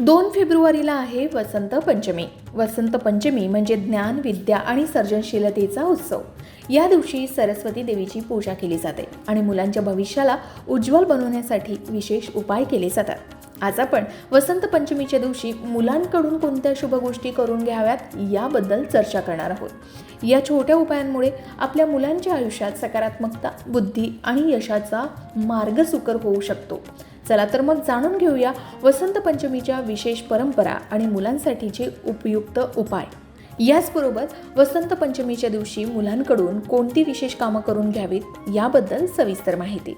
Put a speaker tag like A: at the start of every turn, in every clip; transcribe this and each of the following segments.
A: दोन फेब्रुवारीला आहे वसंत पंचमी. वसंत पंचमी म्हणजे ज्ञान विद्या आणि सर्जनशीलतेचा उत्सव. या दिवशी सरस्वती देवीची पूजा केली जाते आणि मुलांच्या भविष्याला उज्ज्वल बनवण्यासाठी विशेष उपाय केले जातात. आज आपण वसंत पंचमीच्या दिवशी मुलांकडून कोणत्या शुभ गोष्टी करून घ्याव्यात याबद्दल चर्चा करणार आहोत. या छोट्या उपायांमुळे आपल्या मुलांच्या आयुष्यात सकारात्मकता बुद्धी आणि यशाचा मार्ग सुकर होऊ शकतो. चला तर मग जाणून घेऊया वसंत पंचमीच्या विशेष परंपरा आणि मुलांसाठीचे उपयुक्त उपाय. याचबरोबर वसंत पंचमीच्या दिवशी मुलांकडून कोणती विशेष कामं करून घ्यावीत याबद्दल सविस्तर माहिती.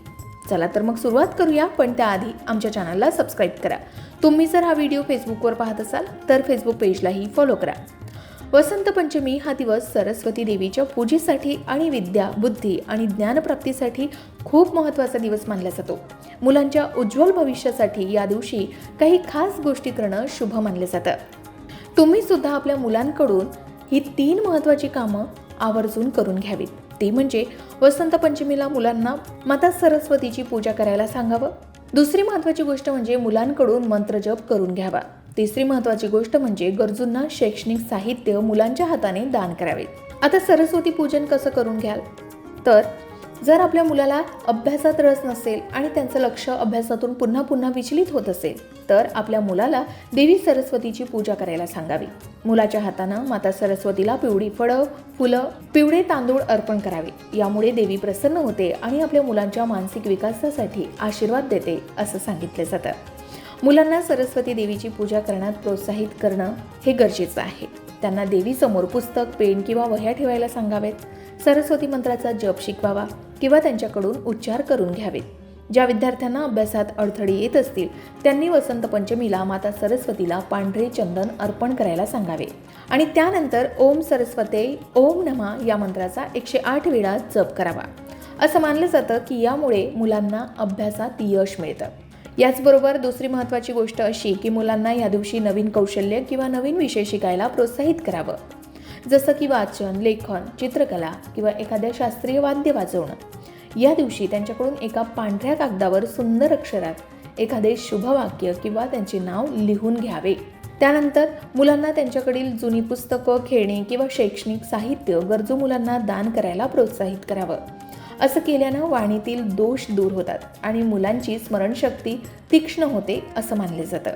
A: चला तर मग सुरुवात करूया पण त्याआधी आमच्या चॅनलला सबस्क्राईब करा. तुम्ही जर हा व्हिडिओ फेसबुकवर पाहत असाल तर फेसबुक पेजलाही फॉलो करा. वसंत पंचमी हा दिवस सरस्वती देवीच्या पूजेसाठी आणि विद्या बुद्धी आणि ज्ञानप्राप्तीसाठी खूप महत्त्वाचा दिवस मानला जातो. मुलांच्या उज्ज्वल भविष्यासाठी या दिवशी काही खास गोष्टी करणं शुभ मानलं जातं. तुम्ही सुद्धा आपल्या मुलांकडून ही तीन महत्त्वाची कामं आवर्जून करून घ्यावीत. ते म्हणजे वसंत पंचमीला मुलांना माता सरस्वतीची पूजा करायला सांगावं. दुसरी महत्त्वाची गोष्ट म्हणजे मुलांकडून मंत्रजप करून घ्यावा. तिसरी महत्त्वाची गोष्ट म्हणजे गरजूंना शैक्षणिक साहित्य मुलांच्या हाताने दान करावे. आता सरस्वती पूजन कसं करून घ्याल? तर जर आपल्या मुलाला अभ्यासात रस नसेल आणि त्यांचं लक्ष अभ्यासातून पुन्हा पुन्हा विचलित होत असेल तर आपल्या मुलाला देवी सरस्वतीची पूजा करायला सांगावी. मुलाच्या हातानं माता सरस्वतीला पिवळी फळं फुलं पिवळे तांदूळ अर्पण करावे. यामुळे देवी प्रसन्न होते आणि आपल्या मुलांच्या मानसिक विकासासाठी आशीर्वाद देते असं सांगितलं जातं. मुलांना सरस्वती देवीची पूजा करण्यात प्रोत्साहित करणं हे गरजेचं आहे. त्यांना देवीसमोर पुस्तक पेन किंवा वह्या ठेवायला सांगावेत सरस्वती मंत्राचा जप शिकवावा किंवा त्यांच्याकडून उच्चार करून घ्यावेत. ज्या विद्यार्थ्यांना अभ्यासात अडथळे येत असतील त्यांनी वसंत पंचमीला माता सरस्वतीला पांढरे चंदन अर्पण करायला सांगावे. आणि त्यानंतर ओम सरस्वते ओम नमा या मंत्राचा एकशे आठ वेळा जप करावा. असं मानलं जातं की यामुळे मुलांना अभ्यासात यश मिळतं. याचबरोबर दुसरी महत्त्वाची गोष्ट अशी की मुलांना या दिवशी नवीन कौशल्य किंवा नवीन विषय शिकायला प्रोत्साहित करावं. जसं की वाचन लेखन चित्रकला किंवा एखाद्या शास्त्रीय वाद्य वाजवणं. या दिवशी त्यांच्याकडून एका पांढऱ्या कागदावर सुंदर अक्षरात एखादे शुभवाक्य किंवा त्यांचे नाव लिहून घ्यावे. त्यानंतर मुलांना त्यांच्याकडील जुनी पुस्तकं खेळणी किंवा शैक्षणिक साहित्य गरजू मुलांना दान करायला प्रोत्साहित करावं. असं केल्यानं वाणीतील दोष दूर होतात आणि मुलांची स्मरणशक्ती तीक्ष्ण होते असं मानले जातं.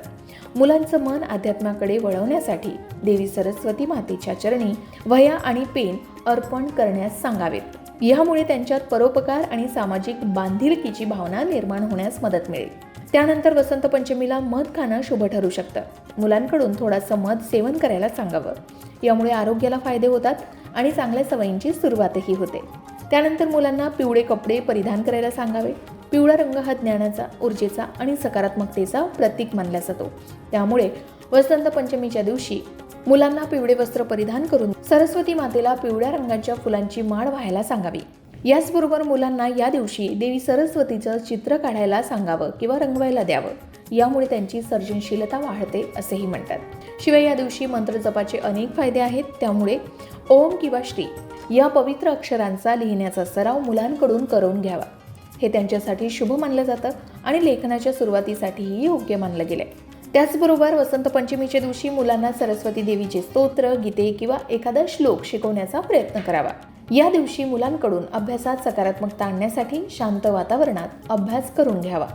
A: मुलांचं मन अध्यात्माकडे वळवण्यासाठी देवी सरस्वती मातेच्या चरणी वह्या आणि पेन अर्पण करण्यास सांगावेत. यामुळे त्यांच्यात परोपकार आणि सामाजिक बांधिलकीची भावना निर्माण होण्यास मदत मिळेल. त्यानंतर वसंत पंचमीला मध खाणं शुभ ठरू शकतं. मुलांकडून थोडंसं मध सेवन करायला सांगावं. यामुळे आरोग्याला फायदे होतात आणि चांगल्या सवयींची सुरुवातही होते. त्यानंतर मुलांना पिवळे कपडे परिधान करायला सांगावे. पिवळा रंग हा ज्ञानाचा ऊर्जेचा आणि सकारात्मकतेचा प्रतीक मानला जातो. त्यामुळे वसंत पंचमीच्या दिवशी मुलांना पिवळे वस्त्र परिधान करून सरस्वती मातेला पिवळ्या रंगाच्या फुलांची माळ व्हायला सांगावी. याचबरोबर मुलांना या दिवशी देवी सरस्वतीचं चित्र काढायला सांगावं किंवा रंगवायला द्यावं. यामुळे त्यांची सर्जनशीलता वाढते असेही म्हणतात. शिवाय या दिवशी मंत्रजपाचे अनेक फायदे आहेत. त्यामुळे ओम किंवा श्री या पवित्र अक्षरांचा लिहिण्याचा सराव मुलांकडून करून घ्यावा. हे त्यांच्यासाठी शुभ मानलं जातं आणि लेखनाच्या सुरुवातीसाठीही योग्य मानलं गेलं आहे त्याचबरोबर वसंत पंचमीच्या दिवशी मुलांना सरस्वती देवीचे स्तोत्र गीते किंवा एखादा श्लोक शिकवण्याचा प्रयत्न करावा. या दिवशी मुलांकडून अभ्यासात सकारात्मकता आणण्यासाठी शांत वातावरणात अभ्यास करून घ्यावा.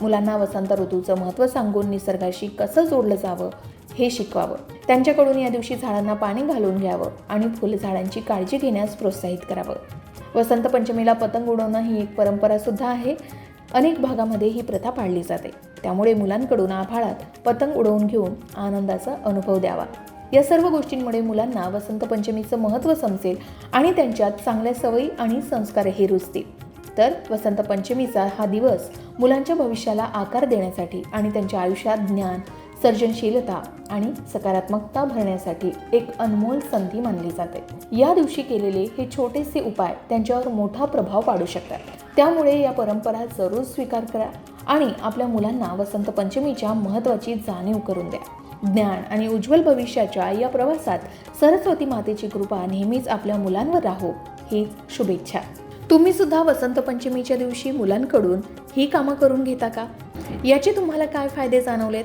A: मुलांना वसंत ऋतूचं महत्त्व सांगून निसर्गाशी कसं जोडलं जावं हे शिकवावं. त्यांच्याकडून या दिवशी झाडांना पाणी घालून घ्यावं आणि फुलझाडांची काळजी घेण्यास प्रोत्साहित करावं. वसंत पंचमीला पतंग उडवणं ही एक परंपरासुद्धा आहे. अनेक भागामध्ये ही प्रथा पाळली जाते. त्यामुळे मुलांकडून आभाळात पतंग उडवून घेऊन आनंदाचा अनुभव द्यावा. या सर्व गोष्टींमुळे मुलांना वसंत पंचमीचं महत्त्व समजेल आणि त्यांच्यात चांगल्या सवयी आणि संस्कारही रुजतील. तर वसंत पंचमीचा हा दिवस मुलांच्या भविष्याला आकार देण्यासाठी आणि त्यांच्या आयुष्यात ज्ञान सर्जनशीलता आणि सकारात्मकता भरण्यासाठी एक अनमोल संधी मानली जाते. या दिवशी केलेले हे छोटेसे उपाय त्यांच्यावर मोठा प्रभाव पाडू शकतात. त्यामुळे या परंपरा जरूर स्वीकार करा आणि आपल्या मुलांना वसंत पंचमीच्या महत्त्वाची जाणीव करून द्या. ज्ञान आणि उज्ज्वल भविष्याच्या या प्रवासात सरस्वती मातेची कृपा नेहमीच आपल्या मुलांवर राहो ही शुभेच्छा. तुम्ही सुद्धा वसंत पंचमीच्या दिवशी मुलांकडून ही कामं करून घेता का? याचे तुम्हाला काय फायदे जाणवलेत?